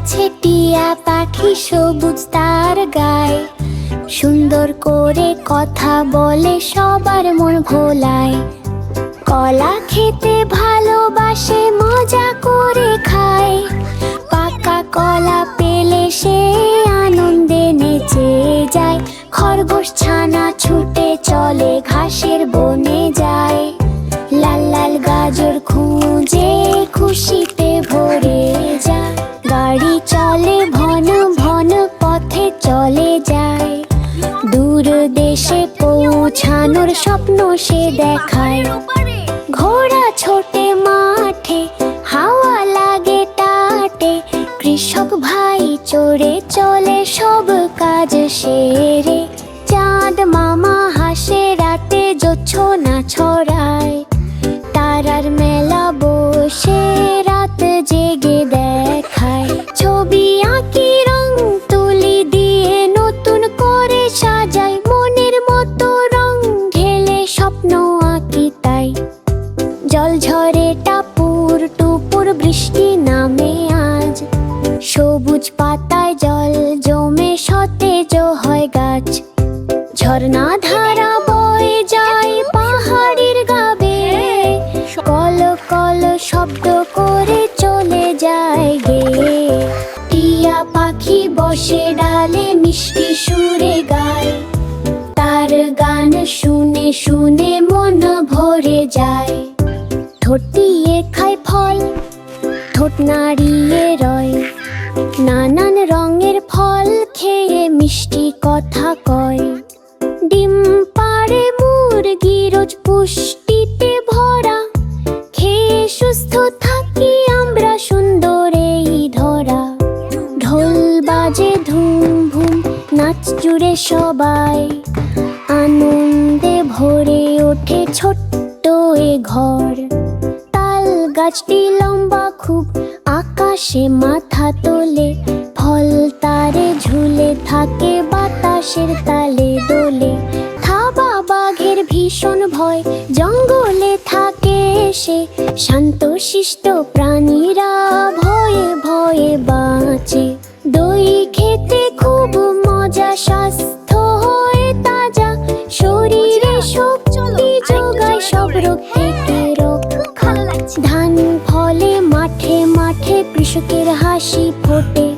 আছে টিয়া পাখি সবুজ তার গায়ে। সুন্দর করে কথা বলে সবার মন ভোলায় কলা খেতে ভালোবাসে, মজা করে খায়। পাকা কলা পেলে সে আনন্দে নেচে যায়। খরগোশ ছানা ছুটে চলে, ঘাসের বনে যায়। লাল লাল গাজর খুঁজে গাড়ি চলে ভন ভন পথে চলে যায়। দূর দেশে পৌঁছানোর স্বপ্ন সে দেখায়। ঘোড়া ছোটে মাঠে, হাওয়া লাগে টাটে কৃষক ভাই চড়ে চলে, সব কাজ সেরে বৃষ্টি নামে আজ। সবুজ পাতায় জল জমে সতেজ হয় গাছ। ঝর্ণা ধারা বয়ে যায় পাহাড়ের গাবে। কল কল শব্দ করে চলে যায় গে। টিয়া পাখি বসে ডালে মিষ্টি সুরে গায়। তার গান শুনে শুনে মন ভরে যায়। ঠোঁটিয়ে খায় ফল ঠোঁট নাড়িয়ে রয়। নানান রঙের ফল খেয়ে মিষ্টি কথা কয়। ডিম পাড়ে মুরগি রোজ পুষ্টিতে ভরা। খেয়ে সুস্থ থাকি আমরা সুন্দর এই ধরা। ঢোল বাজে ধুম ধুম নাচ জুড়ে সবাই। আনন্দে ভরে ওঠে ছোট্ট এ ঘর। খুব আকাশে মাথা তোলে ফল তারে ঝুলে থাকে বাতাসের তালে দোলে। থাবা বাঘের ভীষণ ভয় জঙ্গলে থাকে সে। শান্ত শিষ্ট প্রাণীরা ভয়ে ভয়ে বাঁচে। দই খেতে খুব মজা স্বাস্থ্য হয়ে তাজা শরীরে শক্তি কৃষকের হাসি ফোটে।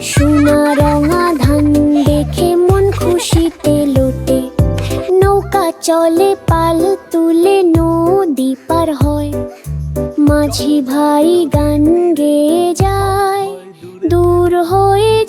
সোনা রঙা ধান দেখে মন খুশিতে লোটে। নৌকা চলে, পাল তুলে নদী পার হয়। মাঝি ভাই গান গেয়ে যায়, দূর হয়ে